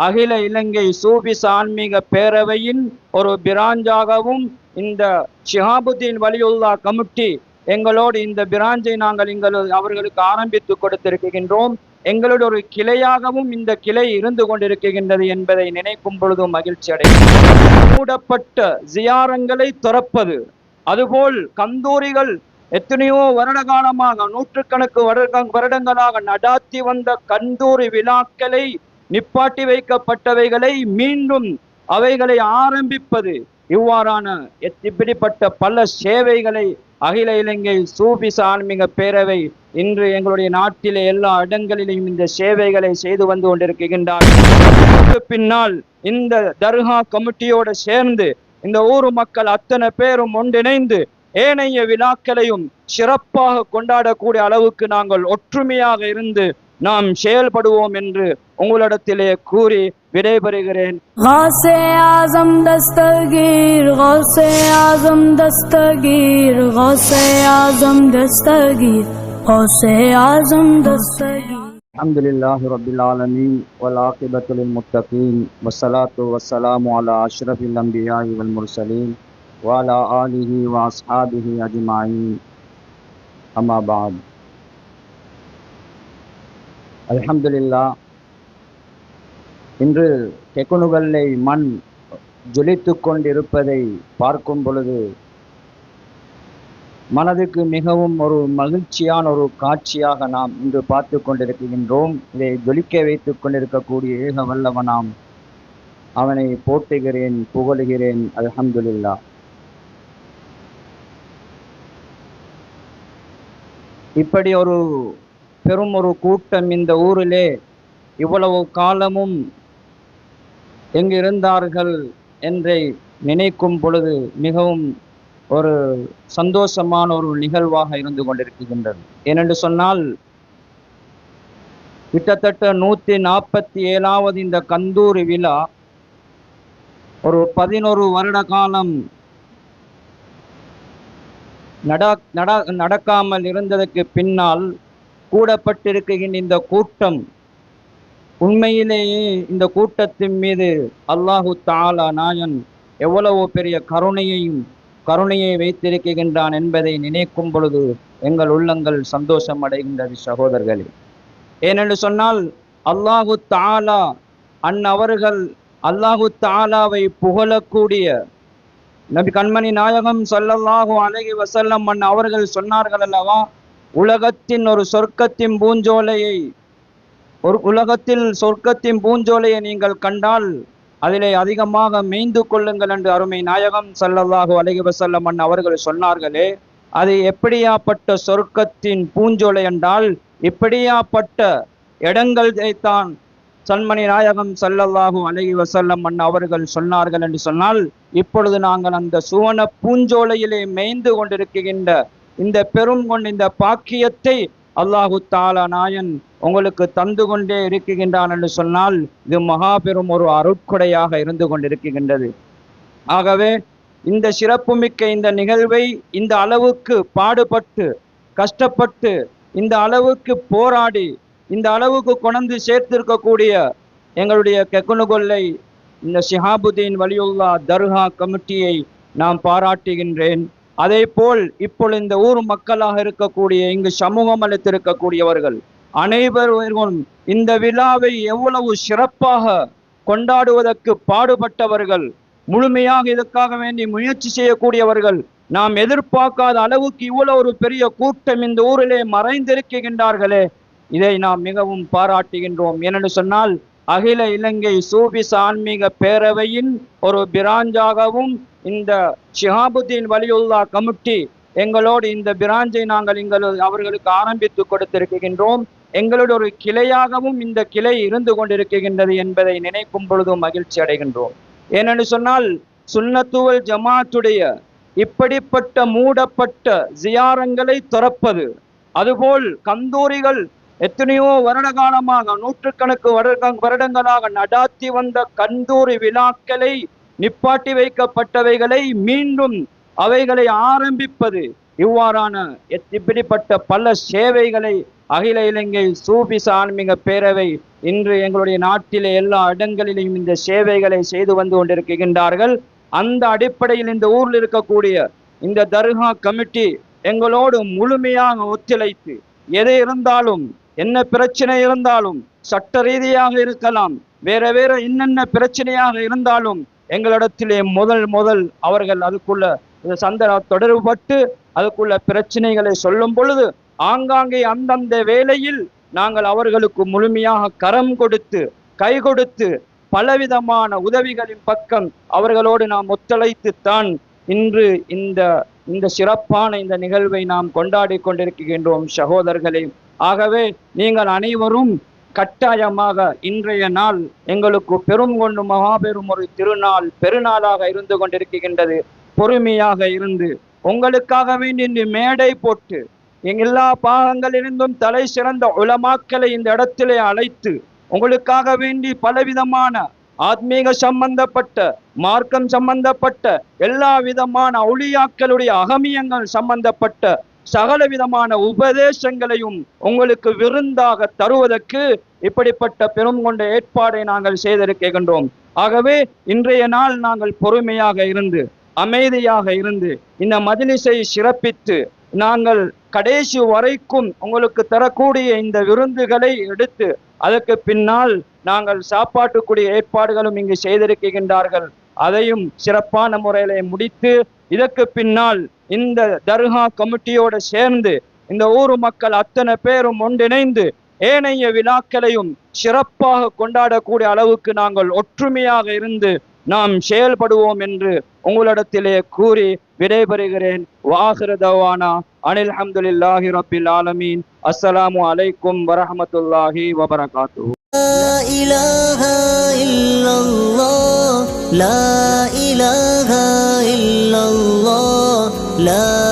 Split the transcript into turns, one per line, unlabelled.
அகில இலங்கை சூபிஸ் ஆன்மீக பேரவையின் ஒரு பிராஞ்சாகவும் இந்த ஷிஹாபுத்தீன் வலியுல்லா கமிட்டி எங்களோடு இந்த பிராஞ்சை நாங்கள் எங்கள் அவர்களுக்கு ஆரம்பித்து கொடுத்திருக்கின்றோம். எங்களோட ஒரு கிளையாகவும் இந்த கிளை இருந்து கொண்டிருக்கின்றது என்பதை நினைக்கும் பொழுதும் மகிழ்ச்சி அடைகிறேன் மூடப்பட்ட ஜியாரங்களை துறப்பது அதுபோல் கந்தூரிகள் எத்தனையோ வருட காலமாக நூற்றுக்கணக்கு வருடங்களாக நடாத்தி வந்த கந்தூரி விழாக்களை நிப்பாட்டி வைக்கப்பட்டவைகளை மீண்டும் அவைகளை ஆரம்பிப்பது. இவ்வாறான இப்படிப்பட்ட பல சேவைகளை அகில இலங்கை சூபிச ஆன்மீக பேரவை இன்று எங்களுடைய நாட்டிலே எல்லா இடங்களிலும் இந்த சேவைகளை செய்து வந்து கொண்டிருக்கின்றார். பின்னால் இந்த தர்கா கமிட்டியோடு சேர்ந்து இந்த ஊர் மக்கள் அத்தனை பேரும் ஒன்றிணைந்து ஏனைய விழாக்களையும் சிறப்பாக கொண்டாடக்கூடிய அளவுக்கு நாங்கள் ஒற்றுமையாக இருந்து நாம் செயல்படுவோம் என்று உங்களிடத்திலே கூறி விடைபெறுகிறேன்
غوث اعظم دستگیر غوث اعظم دستگیر غوث اعظم دستگیر غوث اعظم دستگیر
الحمد لله رب العالمين والعاقبة للمتقين والصلاة والسلام على أشرف الأنبياء والمرسلين وعلى آله وأصحابه أجمعين أما بعد அலமதுல்லா இன்று தெக்குனுகல்லை மண் ஜொலித்து கொண்டிருப்பதை பார்க்கும் பொழுது மனதுக்கு மிகவும் ஒரு மகிழ்ச்சியான ஒரு காட்சியாக நாம் இன்று பார்த்து கொண்டிருக்கின்றோம். இதை ஜொலிக்க வைத்து கொண்டிருக்கக்கூடிய ஏக வல்லவனாம் அவனை போட்டுகிறேன் புகழுகிறேன். அலமதுல்லா இப்படி ஒரு பெரும் ஒரு கூட்டம் இந்த ஊரிலே. இவ்வளவு காலமும் எங்கிருந்தார்கள் என்றை நினைக்கும் பொழுது மிகவும் ஒரு சந்தோஷமான ஒரு நிகழ்வாக இருந்து கொண்டிருக்கின்றது. ஏனென்று சொன்னால் கிட்டத்தட்ட நூற்றி நாற்பத்தி ஏழாவது இந்த கந்தூரி விழா ஒரு பதினோரு வருட காலம் நட நட நடக்காமல் இருந்ததற்கு பின்னால் கூடப்பட்டிருக்கின்ற இந்த கூட்டம் உண்மையிலேயே இந்த கூட்டத்தின் மீது அல்லாஹு தாலா நாயன் எவ்வளவு பெரிய கருணையையும் கருணையை வைத்திருக்கின்றான் என்பதை நினைக்கும் பொழுது எங்கள் உள்ளங்கள் சந்தோஷம் அடைகின்றது சகோதரர்களே. ஏனென்று சொன்னால் அல்லாஹு தாலா அந்நவர்கள் அல்லாஹு தாலாவை புகழக்கூடிய நபி கண்மணி நாயகம் சொல்லல்லாஹு அழகி வசல்லம் அன் அவர்கள் சொன்னார்கள் அல்லவா? உலகத்தின் ஒரு சொர்க்கத்தின் பூஞ்சோலையை ஒரு உலகத்தில் சொர்க்கத்தின் பூஞ்சோலையை நீங்கள் கண்டால் அதிலே அதிகமாக மேய்ந்து கொள்ளுங்கள் என்று அருமை நாயகம் சல்லல்லாஹு அலைஹி வசல்லமன் அவர்கள் சொன்னார்களே அது எப்படியாப்பட்ட சொர்க்கத்தின் பூஞ்சோலை என்றால் இப்படியாப்பட்ட இடங்களைத்தான் சன்மணி நாயகம் ஸல்லல்லாஹு அழகி வசல்லம் அண்ணா அவர்கள் சொன்னார்கள் என்று சொன்னால் இப்பொழுது நாங்கள் அந்த சுவன பூஞ்சோலையிலே மேய்ந்து கொண்டிருக்கின்ற இந்த பெரும் கொண்ட இந்த பாக்கியத்தை அல்லாஹு தாலா நாயன் உங்களுக்கு தந்து கொண்டே இருக்குகின்றான் என்று சொன்னால் இது மகாபெரும் ஒரு அருட்கொடையாக இருந்து கொண்டிருக்கின்றது. ஆகவே இந்த சிறப்புமிக்க இந்த நிகழ்வை இந்த அளவுக்கு பாடுபட்டு கஷ்டப்பட்டு இந்த அளவுக்கு போராடி இந்த அளவுக்கு கொணந்து சேர்த்திருக்கக்கூடிய எங்களுடைய கெக்குனுகொல்லை இந்த ஷிஹாபுதீன் வலியுல்லா தர்கா கமிட்டியை நான் பாராட்டுகின்றேன். அதே போல் இப்பொழுது இந்த ஊர் மக்களாக இருக்கக்கூடிய இங்கு சமூகம் அளித்திருக்கக்கூடியவர்கள் அனைவரும் இந்த விழாவை எவ்வளவு சிறப்பாக கொண்டாடுவதற்கு பாடுபட்டவர்கள் முழுமையாக இதற்காக வேண்டி முயற்சி செய்யக்கூடியவர்கள் நாம் எதிர்பார்க்காத அளவுக்கு இவ்வளவு ஒரு பெரிய கூட்டம் இந்த ஊரிலே மறைந்திருக்கின்றார்களே. இதை நாம் மிகவும் பாராட்டுகின்றோம். ஏனென்று சொன்னால் அகில இலங்கை சூபி ஆன்மீக பேரவையின் ஒரு பிராஞ்சாகவும் இந்த ஷிஹாபுத்தீன் வலியுல்லா கமிட்டி எங்களோடு இந்த பிராஞ்சை நாங்கள் எங்கள் அவர்களுக்கு ஆரம்பித்து கொடுத்திருக்கின்றோம். எங்களோட ஒரு கிளையாகவும் இந்த கிளை இருந்து கொண்டிருக்கின்றது என்பதை நினைக்கும் பொழுதும் மகிழ்ச்சி அடைகின்றோம். ஏனென்று சொன்னால் சுன்னத்துவல் ஜமாத்துடைய இப்படிப்பட்ட மூடப்பட்ட ஜியாரங்களை துறப்பது அதுபோல் கந்தூரிகள் எத்தனையோ வருட காலமாக நூற்றுக்கணக்கு வருடங்களாக நடாத்தி வந்த கந்தூரி விழாக்களை நிப்பாட்டி வைக்கப்பட்டவைகளை மீண்டும் அவைகளை ஆரம்பிப்பது இவ்வாறான இப்படிப்பட்ட பல சேவைகளை அகில இலங்கை சூபிச ஆன்மீக பேரவை இன்று எங்களுடைய நாட்டிலே எல்லா இடங்களிலும் இந்த சேவைகளை செய்து வந்து கொண்டிருக்கின்றார்கள். அந்த அடிப்படையில் இந்த ஊரில் இருக்கக்கூடிய இந்த தர்கா கமிட்டி எங்களோடு முழுமையாக ஒத்துழைத்து எது இருந்தாலும் என்ன பிரச்சனை இருந்தாலும் சட்ட ரீதியாக இருக்கலாம். வேற வேற என்னென்ன பிரச்சனையாக இருந்தாலும் எங்களிடத்திலே முதல் முதல் அவர்கள் அதுக்குள்ள இந்த சந்தன தொடர்புபட்டு அதுக்குள்ள பிரச்சனைகளை சொல்லும் பொழுது ஆங்காங்கே அந்தந்த வேளையில் நாங்கள் அவர்களுக்கு முழுமையாக கரம் கொடுத்து கை கொடுத்து பலவிதமான உதவிகளின் பக்கம் அவர்களோடு நாம் ஒத்துழைத்துத்தான் இன்று இந்த இந்த சிறப்பான இந்த நிகழ்வை நாம் கொண்டாடி கொண்டிருக்கின்றோம் சகோதரர்களே. ஆகவே நீங்கள் அனைவரும் கட்டாயமாக இன்றைய நாள் எங்களுக்கு பெரும் கொண்டு மகாபெரும் ஒரு திருநாள் பெருநாளாக இருந்து கொண்டிருக்கின்றது. பொறுமையாக இருந்து உங்களுக்காக வேண்டி இன்று மேடை போட்டு எல்லா பாகங்களிலிருந்தும் தலை சிறந்த உலமாக்களை இந்த இடத்திலே அழைத்து உங்களுக்காக வேண்டி பலவிதமான ஆத்மீக சம்பந்தப்பட்ட மார்க்கம் சம்பந்தப்பட்ட எல்லா விதமான ஒளியாக்களுடைய அகமியங்கள் சம்பந்தப்பட்ட சகல விதமான உபதேசங்களையும் உங்களுக்கு விருந்தாக தருவதற்கு இப்படிப்பட்ட பெரும் கொண்ட ஏற்பாடை நாங்கள் செய்திருக்கின்றோம். ஆகவே இன்றைய நாள் நாங்கள் பொறுமையாக இருந்து அமைதியாக இருந்து இந்த மதிலிசை சிறப்பித்து நாங்கள் கடைசி வரைக்கும் உங்களுக்கு தரக்கூடிய இந்த விருந்துகளை எடுத்து அதற்கு பின்னால் நாங்கள் சாப்பாட்டுக்குரிய ஏற்பாடுகளும் இங்கு செய்திருக்கின்றார்கள். அதையும் சிறப்பான முறையிலே முடித்து இதற்கு பின்னால் இந்த தர்கா கமிட்டியோடு சேர்ந்து இந்த ஊர் மக்கள் அத்தனை பேரும் ஒன்றிணைந்து ஏனைய விழாக்களையும் சிறப்பாக கொண்டாடக்கூடிய அளவுக்கு நாங்கள் ஒற்றுமையாக இருந்து நாம் செயல்படுவோம் என்று உங்களிடத்திலே கூறி விடைபெறுகிறேன் வாஹிர தவானா அனில் அஹமதுல்லாஹி ரபில் ஆலமீன் அஸ்ஸலாமு அலைக்கும் வரஹமத்துல்லாஹி வபரகாத்துஹு
لا إله إلا الله لا إله إلا love.